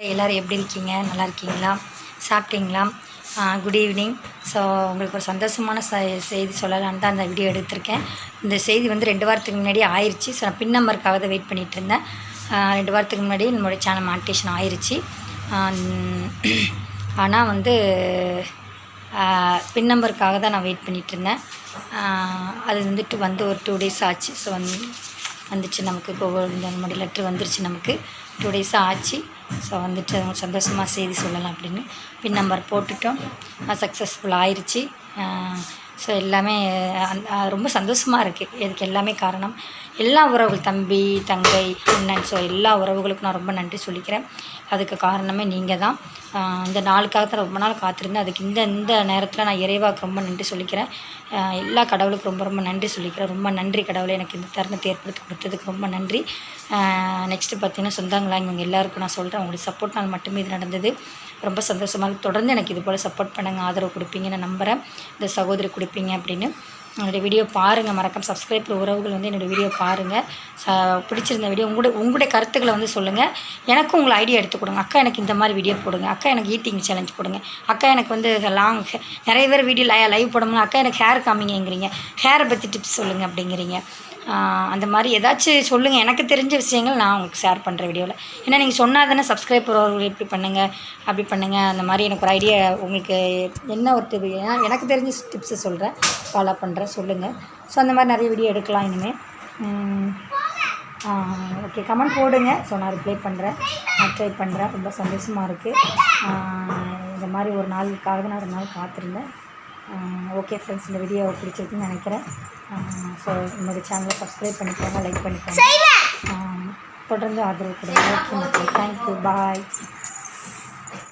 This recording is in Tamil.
எல்லோரும் எப்படி இருக்கீங்க? நல்லா இருக்கீங்களா? சாப்பிட்டீங்களா? குட் ஈவினிங் ஸோ உங்களுக்கு ஒரு சந்தோஷமான ச செய்தி சொல்லலான்னு தான் அந்த வீடியோ எடுத்திருக்கேன். இந்த செய்தி வந்து ரெண்டு வாரத்துக்கு முன்னாடி ஆயிடுச்சு ஸோ நான் பின் நம்பருக்காக தான் வெயிட் பண்ணிகிட்டு இருந்தேன். ரெண்டு வாரத்துக்கு முன்னாடி நம்மளுடைய சேனல் மானிட்டேஷன் ஆயிடுச்சு ஆனால் வந்து பின் நம்பருக்காக தான் நான் வெயிட் பண்ணிகிட்டு இருந்தேன். அது வந்துட்டு வந்து ஒரு டூ டேஸ் ஆச்சு. ஸோ வந்து வந்துச்சு நமக்கு. கோவில் இந்த நம்முடைய லெட்ரு வந்துருச்சு நமக்கு. டூ டேஸ் ஆச்சு. ஸோ வந்துட்டு அவங்க சந்தோஷமாக செய்தி சொல்லலாம் அப்படின்னு பின் நம்பர் போட்டுட்டோம். சக்ஸஸ்ஃபுல் ஆயிடுச்சு ஸோ எல்லாமே ரொம்ப சந்தோஷமாக இருக்குது இதுக்கு எல்லாமே காரணம். எல்லா உறவுகள் தம்பி தங்கை அண்ணன் ஸோ எல்லா உறவுகளுக்கும் நான் ரொம்ப நன்றி சொல்லிக்கிறேன். அதுக்கு காரணமே நீங்கள் தான். இந்த நாளுக்காக தான் ரொம்ப நாள் காத்திருந்தேன். அதுக்கு இந்த இந்த நேரத்தில் நான் இறைவாக்கு ரொம்ப நன்றி சொல்லிக்கிறேன். எல்லா கடவுளுக்கும் ரொம்ப ரொம்ப நன்றி சொல்லிக்கிறேன். ரொம்ப நன்றி கடவுளை எனக்கு இந்த தருணத்தை ஏற்படுத்தி கொடுத்ததுக்கு ரொம்ப நன்றி. நெக்ஸ்ட்டு பார்த்தீங்கன்னா சொந்தங்களா இவங்க எல்லாருக்கும் நான் சொல்கிறேன் உங்களுடைய சப்போர்ட்னால் மட்டுமே இது நடந்தது. ரொம்ப சந்தோஷமாக தொடர்ந்து எனக்கு இது போல் சப்போர்ட் பண்ணுங்க. ஆதரவு கொடுப்பீங்கன்னு நம்புகிறேன் இந்த சகோதரி கொடுப்பீங்க அப்படின்னு என்னுடைய வீடியோ பாருங்கள் மறக்காம சப்ஸ்கிரைப் உறவுகள் வந்து என்னுடைய வீடியோ பாருங்கள் ச பிடிச்சிருந்த வீடியோ உங்களுடைய உங்களுடைய கருத்துக்களை வந்து சொல்லுங்கள் எனக்கும் உங்களை ஐடியா எடுத்து கொடுங்க. அக்கா எனக்கு இந்த மாதிரி வீடியோ போடுங்க. அக்கா எனக்கு ஈட்டிங் சேலஞ்ச் போடுங்க. அக்கா எனக்கு வந்து லாங் நிறைய பேர் வீடியோ லை லைவ் போடும்போது அக்கா எனக்கு ஹேர் காமிங்கங்கிறீங்க. ஹேரை பற்றி டிப்ஸ் சொல்லுங்கள் அப்படிங்கிறீங்க. அந்த மாதிரி ஏதாச்சும் சொல்லுங்கள் எனக்கு தெரிஞ்ச விஷயங்கள் நான் உங்களுக்கு ஷேர் பண்ணுறேன் வீடியோவில் ஏன்னா நீங்கள் சொன்னால் தானே சப்ஸ்கிரைப் பண்ணுறவர்கள் இப்படி பண்ணுங்கள் அப்படி பண்ணுங்கள் அந்த மாதிரி எனக்கு ஒரு ஐடியா உங்களுக்கு என்ன ஒரு டிப் எனக்கு தெரிஞ்ச டிப்ஸை சொல்கிறேன் ஃபாலோ பண்ணுறேன் சொல்லுங்கள் ஸோ அந்த மாதிரி நிறைய வீடியோ எடுக்கலாம் இனிமேல் ஓகே கமெண்ட் போடுங்க. ஸோ நான் ரிப்ளை பண்ணுறேன் நான் ட்ரை பண்ணுறேன் ரொம்ப சந்தோஷமாக இருக்குது இந்த மாதிரி ஒரு நாளுக்காக நான் ஒரு நாள் காத்திருந்தேன். ஓகே ஃப்ரெண்ட்ஸ் இந்த வீடியோ பிடிச்சிருக்குன்னு நினைக்கிறேன். ஸோ என்னோடய சேனலை சப்ஸ்கிரைப் பண்ணிக்கோங்க லைக் பண்ணிக்கோங்க. தொடர்ந்து ஆதரவு கொடுங்க. ஓகே மக்கள் தேங்க்யூ பாய்